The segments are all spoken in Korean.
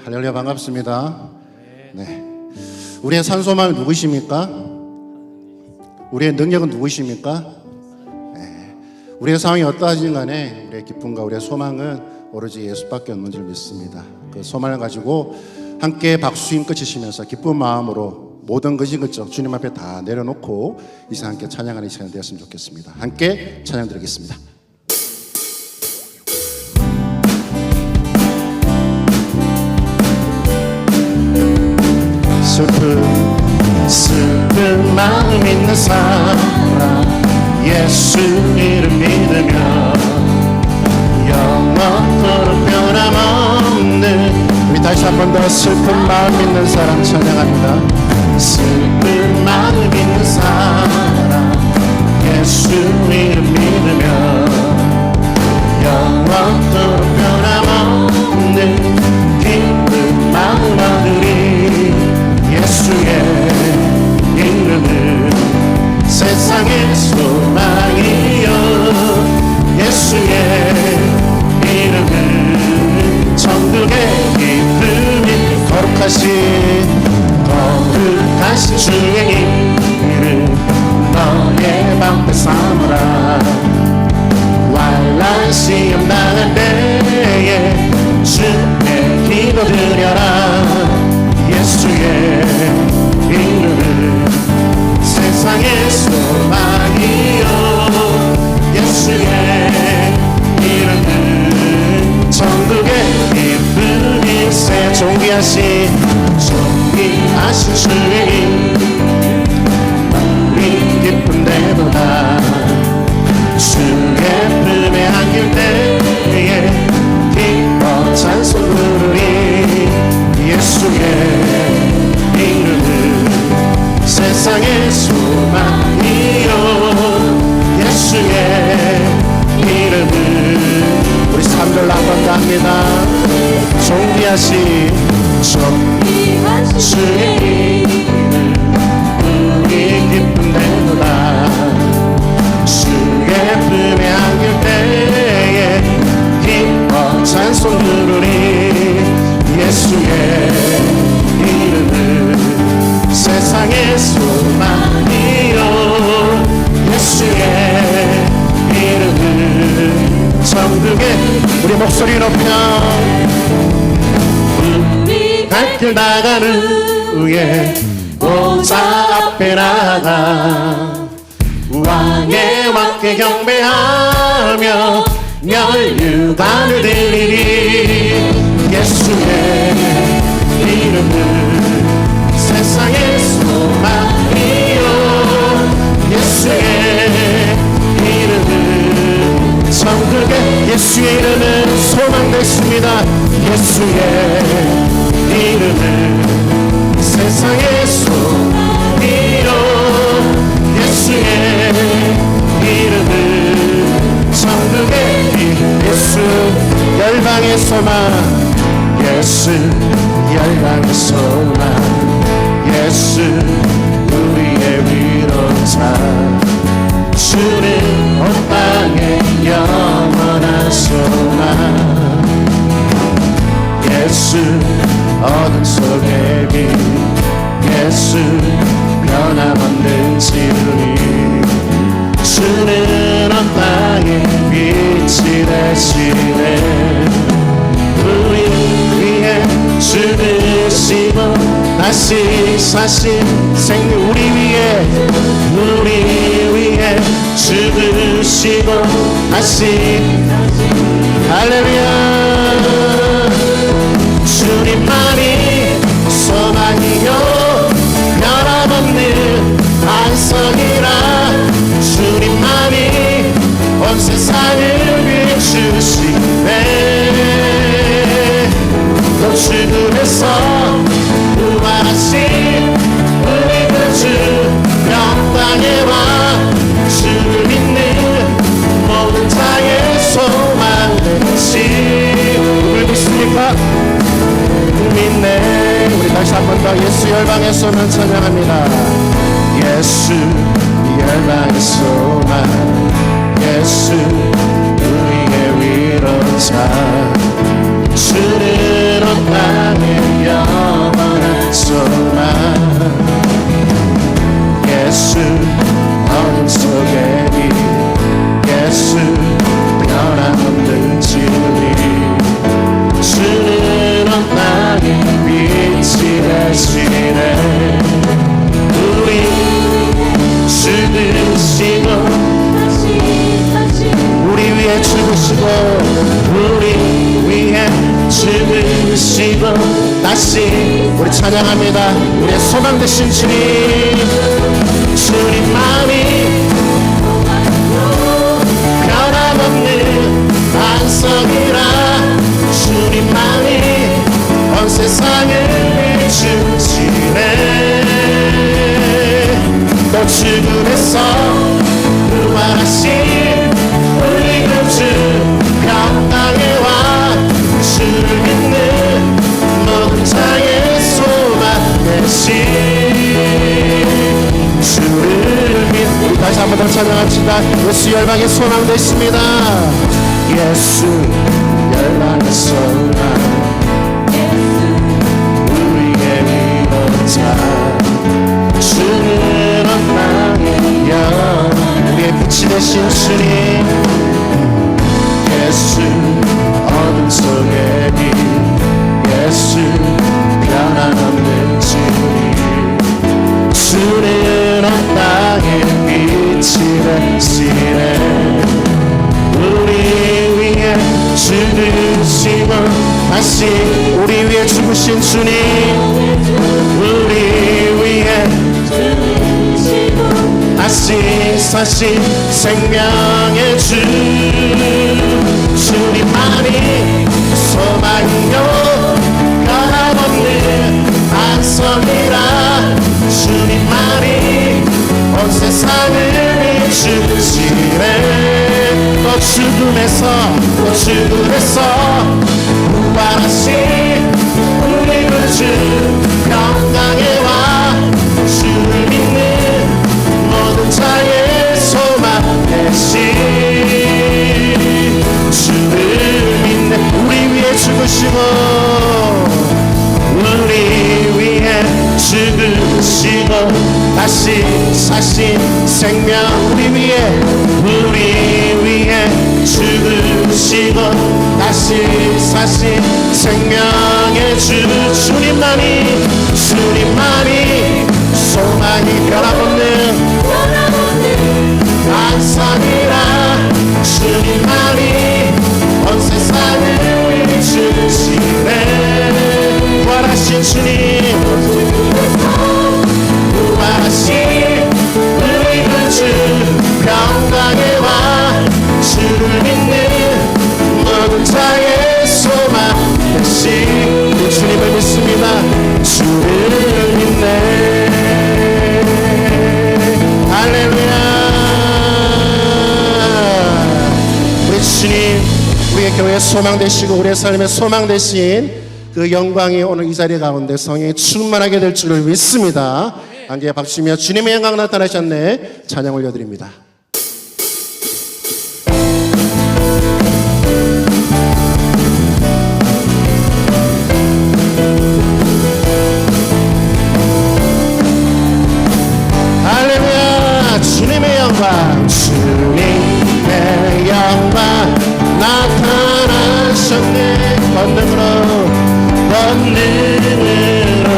할렐루야 반갑습니다. 네. 우리의 산소망이 누구십니까? 우리의 능력은 누구십니까? 네. 우리의 상황이 어떠하든 간에 우리의 기쁨과 우리의 소망은 오로지 예수밖에 없는 줄 믿습니다. 그 소망을 가지고 함께 박수 힘 끝이시면서 기쁜 마음으로 모든 것이 그죠 주님 앞에 다 내려놓고 이제 함께 찬양하는 시간 되었으면 좋겠습니다. 함께 찬양 드리겠습니다. 마음 있는 사람 예수 이름 믿으며 영원토록 변함없는 우리 다시 한 번 더 슬픈 마음 있는 사람 찬양합니다. 슬픈 마음 있는 사람 예수 이름 믿으며 영원토록 변함없는 기쁜 마음 얻으리. 예수의 세상의 소망이여 예수의 이름은 천국의 기쁨이 거룩하신 거룩하신 주의 이름 너의 방패 삼으라. 환란 시험 당할 때 하신 존귀하신 이름 우리 기쁜데도 다 주의 품에 안길 때에 기뻐 찬송 부르리 예수의 이름은 세상의 소망이요. 예수의 이름은 우리 삼별 한번 갑니다 존귀하신 존 주의 이름 우리 기쁜 데도다 주의 품에 안길 때에 기뻐 찬송 부르리 예수의 이름은 세상의 소망이요. 예수의 이름은 천국의 우리 목소리 높여 갈길 나가는 후에 보좌 앞에 나가 왕의 왕께 경배하며 멸류관을 드리리. 예수의 이름은 세상의 소망이요. 예수의 이름은 천국의 예수의 이름은 소망 됐습니다. 예수의 이름은 세상의 소망이요 예수의 이름은 천국의 이 예수 소망 예수 열방의 소망 예수 우리의 위로자. 주는 온 땅의 영원한 소망 예수 어둠 속의 빛 예수 변함없는 진리 주는 온 땅에 빛이 되시네. 우리 위해 죽으시고 다시 사신 생명 우리 위해 우리 위해 죽으시고 다시. 할렐루야 반석이라 주님만이 온 세상을 비추시네. 또 죽음에서 예수 열방의 소망. 예수 우리의 위로자 소망 되신 주님. 주님만이 변함없는 반석이라. 주님만이 온 세상을 비추시네. 또 죽음에서 부활하신 우리 구주 평강에 와. 주를 믿는 모든 자의 소망 대신 주를 믿고 다시 한 번 더 찬양합시다. 예수 열방의 소망 되십니다. 예수 열방의 소망. 우리의 위로자 주는 엄마의 영 우리의 빛이 되신 주님. 예수 어둠 속의 빛 예수 되시네 우리 위해 죽으시고 다시 우리 위해 죽으신 주님. 우리 위해 다시 사신 생명의 주 주님만이 소망이요 변함없는 안성이라. 주님만이 온 세상을 비추시네 또 죽음에서 또 죽음에서 부활하신 우리 구주 평강에 와 주를 믿는 모든 자의 소망 대신 주를 믿는 우리 위해 죽으시고 우리 위해 죽으시고 다시 사신 생명 우리 위해 우리 위해 죽으시고 다시 사신 생명의 주 주님만이 주님만이 소망 되시고 우리의 삶의 소망 되신 그 영광이 오늘 이 자리 가운데 성령이 충만하게 될 줄을 믿습니다. 함께 박수며 주님의 영광 나타나셨네. 찬양 올려드립니다. 주님의 영광 주님의 영광. 나 타나셨네. 권능으로 권능으로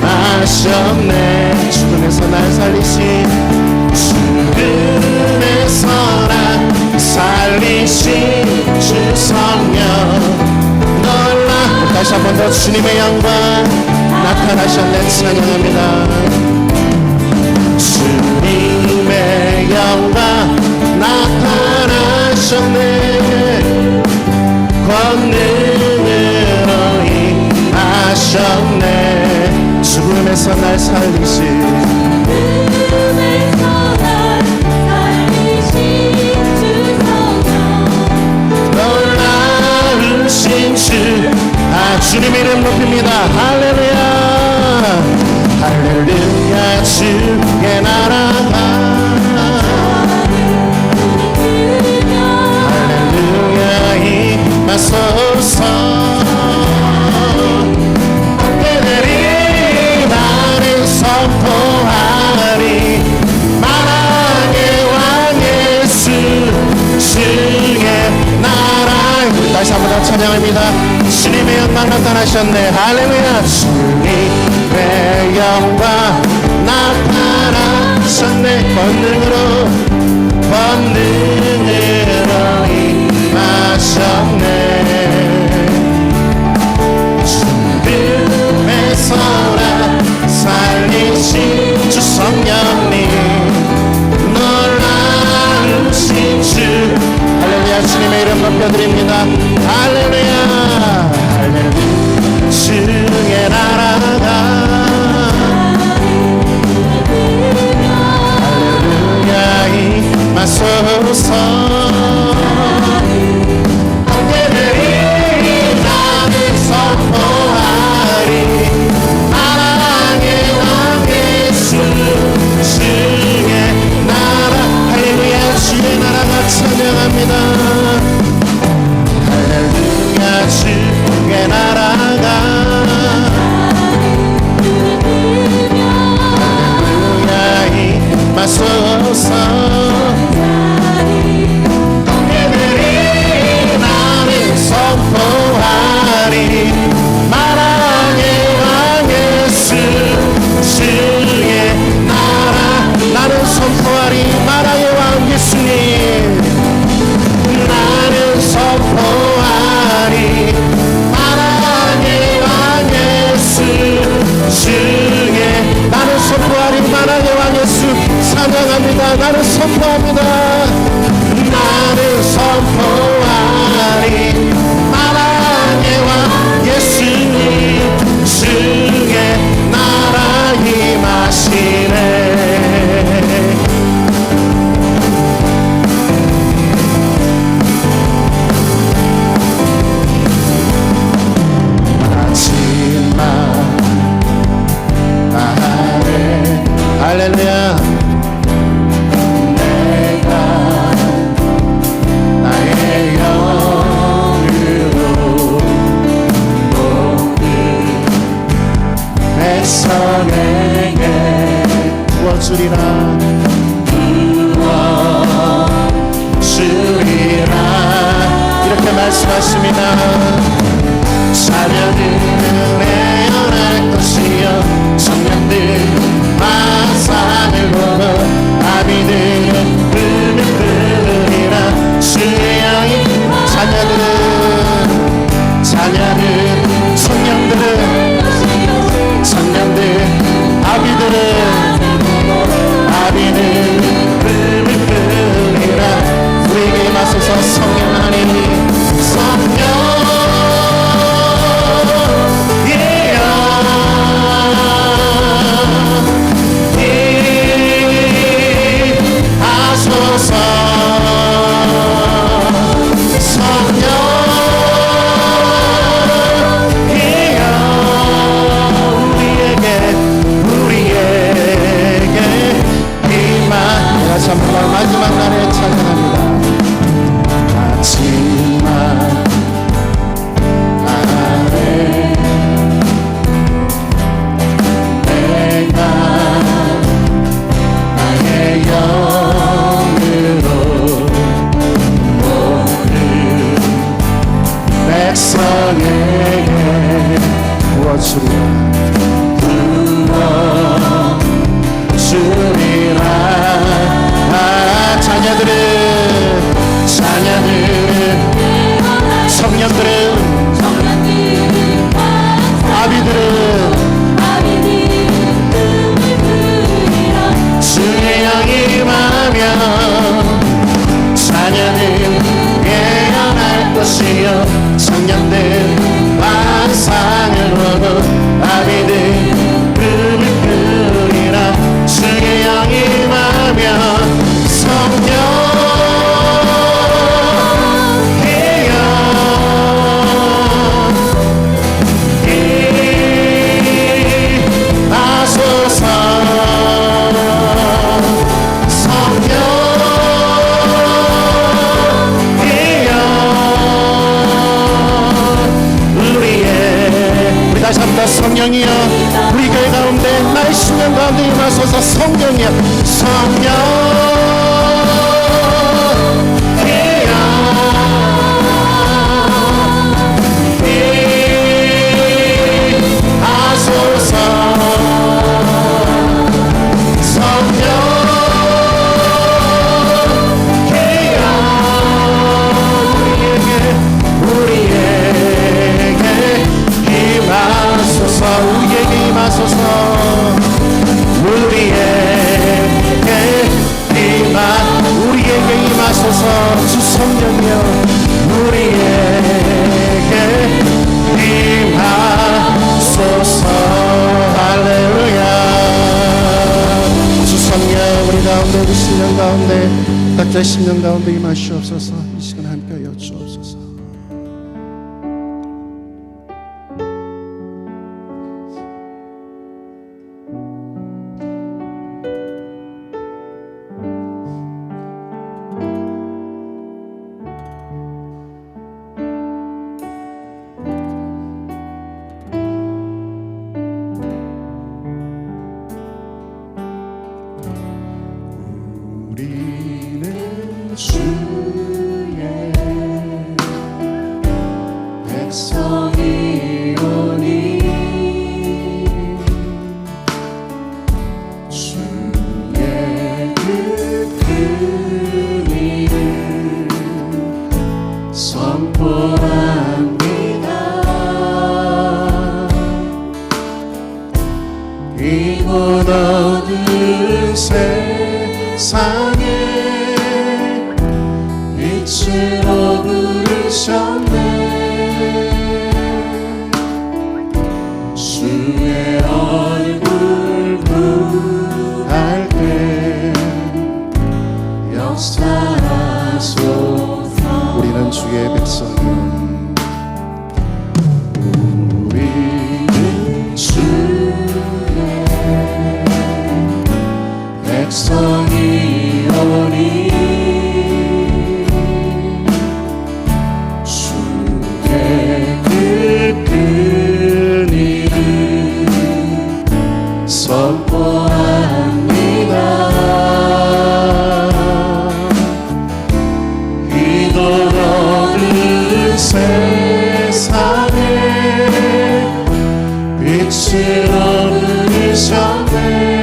임하셨네. 죽음에서 날 살리신 죽음에서 날 살리신 주 성령. 놀라 다시 한 번 더 주님의 영광 나타나셨네. 찬양합니다. 주님의 영광 나타나셨네 권능으로 임하셨네. 죽음에서 날 살리신 아 주님 이름 높입니다. 할렐루야, 찬양합니다. 나를 선포합니다. 주세요. 성령 하나님 하소서 성령이여 성령 성령여 우리에게 임하소서. 할렐루야. 주 성령 우리 가운데 그 우리 심령 가운데 각자의 심령 가운데 임하시옵소서. 이 시간에 우리는 주의 백성이오니 주의 그 은혜를 선포합니다. 이곳 어두운 세상에 빛으로 부르셨네. 주의 세상에 빛으로 부르셨네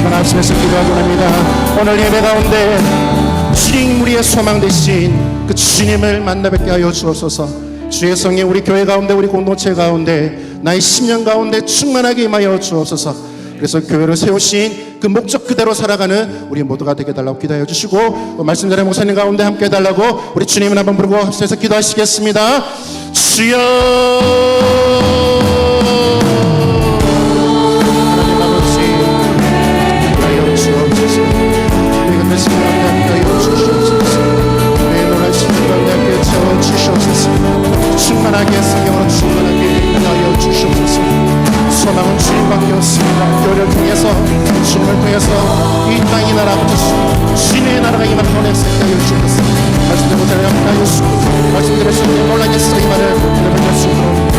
우리 이 시간 앞서서 기도하고 합니다. 오늘 예배 가운데 주님 우리의 소망 되신 그 주님을 만나 뵙게 하여 주옵소서. 주의 성에 우리 교회 가운데 우리 공동체 가운데 나의 10년 가운데 충만하게 임하여 주옵소서. 그래서 교회를 세우신 그 목적 그대로 살아가는 우리 모두가 되게 달라고 기도해 주시고 또 말씀 전에 목사님 가운데 함께 해달라고 우리 주님을 한번 부르고 합세해서 기도하시겠습니다. 주여 하나님의 성경으로 충만하게 인하여 주시옵소서. 소망은 주님밖에 없습니다. 교를 통해서 주님을 통해서 이 땅이 나라 아버지 주님의 나라가 임하는 생각이 주옵소서. 말씀대로 대략하여 주시고 말씀대로 주님 놀라게 쓰기만을 내버려 주시옵소서